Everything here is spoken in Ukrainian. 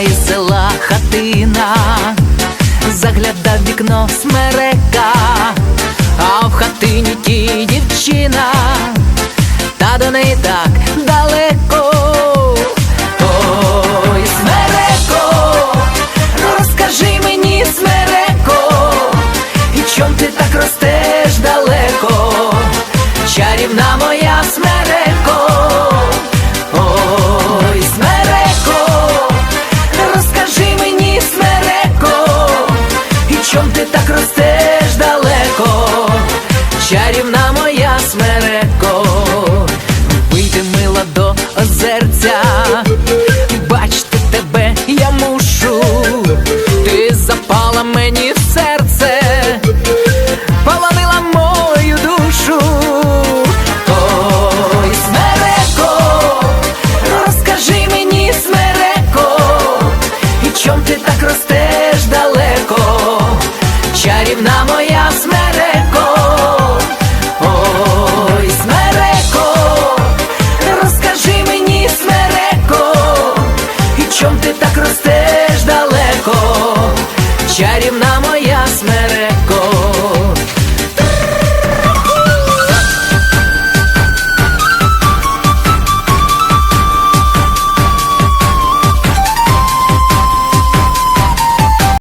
із села хатина, загляда в вікно смерека, а в хатині ті дівчина, та до неї так далеко. Ой, смереко, ну розкажи мені, смереко, і чом ти так ростеш далеко, чарівна. чом ти так ростеш?